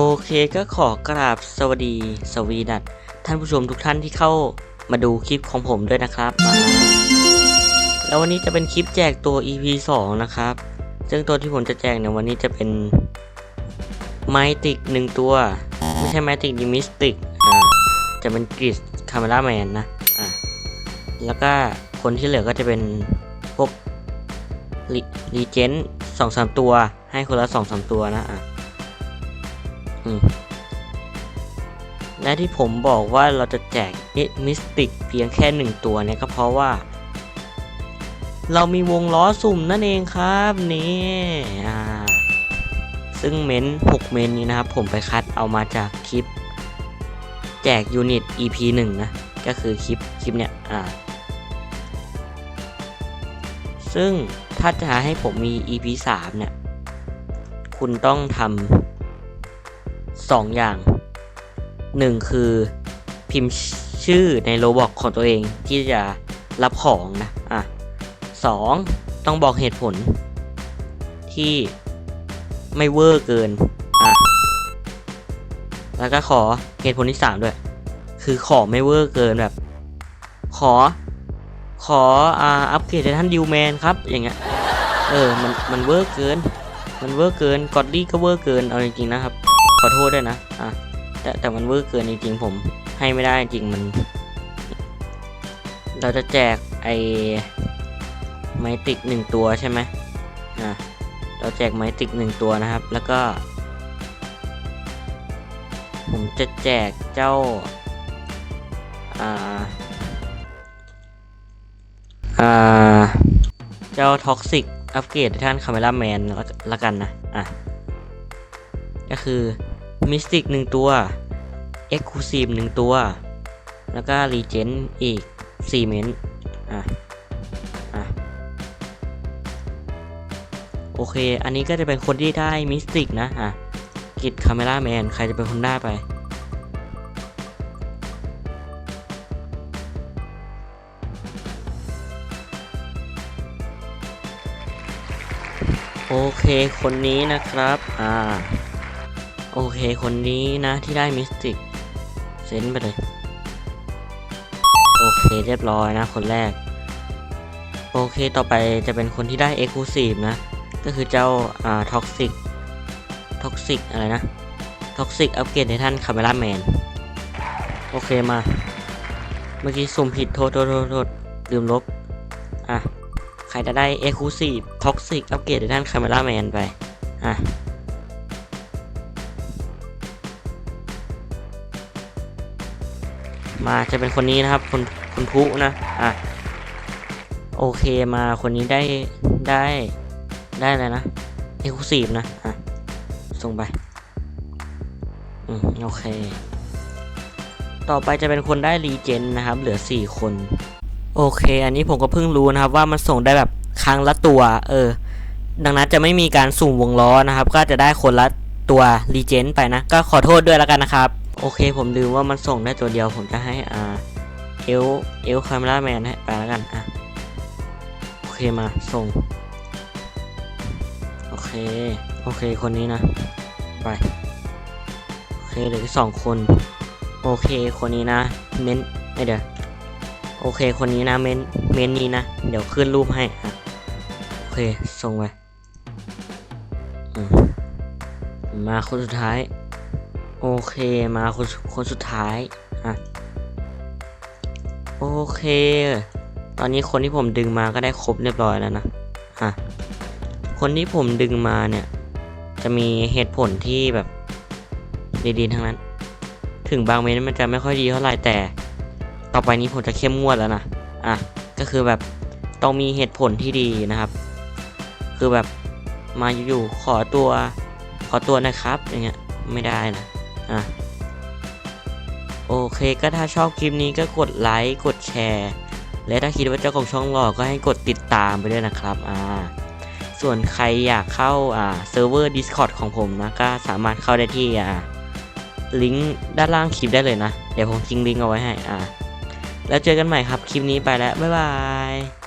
โอเคก็ขอกราบสวัสดีสวีดัตท่านผู้ชมทุกท่านที่เข้ามาดูคลิปของผมด้วยนะครับ แล้ววันนี้จะเป็นคลิปแจกตัว EP 2 นะครับ ซึ่งตัวที่ผมจะแจกในวันนี้จะเป็นไมติกหนึ่งตัว ไม่ใช่ไมติกดิมิสติกอ่าจะเป็นกริสคาเมล่าแมนนะอ่าแล้วก็คนที่เหลือก็จะเป็นพวกรีเจนสองสามตัว ให้คนละสองสามตัวนะอะ และที่ผมบอกว่าเราจะแจกมิสติกเพียงแค่หนึ่งตัวเนี่ยก็เพราะว่า เรามีวงล้อสุ่มนั่นเองครับนี่ซึ่งเม้น6 เม้นนี้นะครับ ผมไปคัดเอามาจากคลิป แจกยูนิต EP 1 นะ ก็คือคลิปคลิปเนี่ยอ่าซึ่งถ้าจะให้ผมมี EP 3 เนี่ย คุณต้องทำ สองอย่างหนึ่งคือพิมพ์ชื่อในโลบอกของตัวเองที่จะรับของนะอะสองต้องบอกเหตุผล ที่ไม่เวอร์เกินอะแล้วก็ขอเหตุผลที่สามด้วย คือขอไม่เวอร์เกินแบบ ขอ ขออ่าอัปเกรดให้ท่านดิวแมนครับ อย่างเงี้ยเออมันมันเวอร์เกิน มันเวอร์เกินกอดดี้ก็เวอร์เกินเอาจริงๆนะครับ ขอโทษด้วยนะ อะ แต่แต่มันเวอร์เกินจริงๆผม ให้ไม่ได้จริงมัน เราจะแจกไอไมติกหนึ่งตัวใช่ไหมอะ เราแจกไมติกหนึ่งตัวนะครับ แล้วก็ ผมจะแจกเจ้า อ่า อ่า เจ้าท็อกซิกอัปเกรดท่านคาเมล่าแมนละกันนะ อะ ก็คือ มิสติกหนึ่งตัวเอ็กซ์คลูซีฟหนึ่งตัว แล้วก็รีเจนอีก4เมนต์อะอะโอเค อันนี้ก็จะเป็นคนที่ได้มิสติกนะอะกิดคาเมล่าแมน ใครจะเป็นคนได้ไป โอเค คนนี้นะครับ อ่า โอเค คนนี้นะที่ได้มิสติกเซ็นไปเลย โอเคเรียบร้อยนะ คนแรก โอเคต่อไปจะเป็นคนที่ได้ Exclusive นะ ก็คือเจ้าอ่าท็อกซิกท็อกซิกอะไรนะท็อกซิกอัปเกรดให้ท่านคาเมล่าแมน โอเคมา เมื่อกี้สุ่มผิดโทษโทษโทษลืมลบ อะ ใครจะได้ Exclusive Toxic อัปเกรดในด้าน Camera Man ไป อะ มาจะเป็นคนนี้นะครับคนคนพุนะอะโอเคมาคนนี้ได้ได้ได้อะไรนะ Exclusive นะอะส่งไปอืมโอเค ต่อไปจะเป็นคนได้รีเจนนะครับ เหลือ 4 คน โอเค อันนี้ผมก็เพิ่งรู้นะครับ ว่ามันส่งได้แบบครั้งละตัว เออ ดังนั้นจะไม่มีการสุ่มวงล้อนะครับ ก็จะได้คนละ ตัวรีเจนไปนะ ก็ขอโทษด้วยแล้วกันนะครับ โอเคผมลืมว่ามันส่งได้ตัวเดียวผมจะให้อ่าเอลเอลคาเมล่าแมนให้ไปแล้วกันอะโอเคมาส่ง โอเค โอเคคนนี้นะ ไปโอเคเหลือสองคน โอเคคนนี้นะเม้นไม่เดี๋ยวโอเคคนนี้นะเมนเมนนี้นะ เดี๋ยวขึ้นรูปให้อะโอเคส่งไป มาคนสุดท้าย โอเคมาคนคนสุดท้ายอะโอเค ตอนนี้คนที่ผมดึงมาก็ได้ครบเรียบร้อยแล้วนะอะคนที่ผมดึงมาเนี่ย จะมีเหตุผลที่แบบดีๆทั้งนั้น ถึงบางเมนมันจะไม่ค่อยดีเท่าไหร่แต่ ต่อไปนี้ผมจะเข้มงวดแล้วนะอะก็คือแบบต้องมีเหตุผลที่ดีนะครับ คือแบบมาอยู่ๆขอตัว ขอตัวนะครับอย่างเงี้ยไม่ได้นะอะโอเคก็ถ้าชอบคลิปนี้ก็กดไลค์กดแชร์ และถ้าคิดว่าเจ้าของช่องหล่อก็ให้กดติดตามไปด้วยนะครับอ่าส่วนใครอยากเข้าอ่าเซิร์ฟเวอร์ Discord ของผมนะก็สามารถเข้าได้ที่อ่าลิงก์ด้านล่างคลิปได้เลยนะ เดี๋ยวผมทิ้งลิงก์เอาไว้ให้อ่าแล้วเจอกันใหม่ครับคลิปนี้ไปแล้ว บ๊ายบาย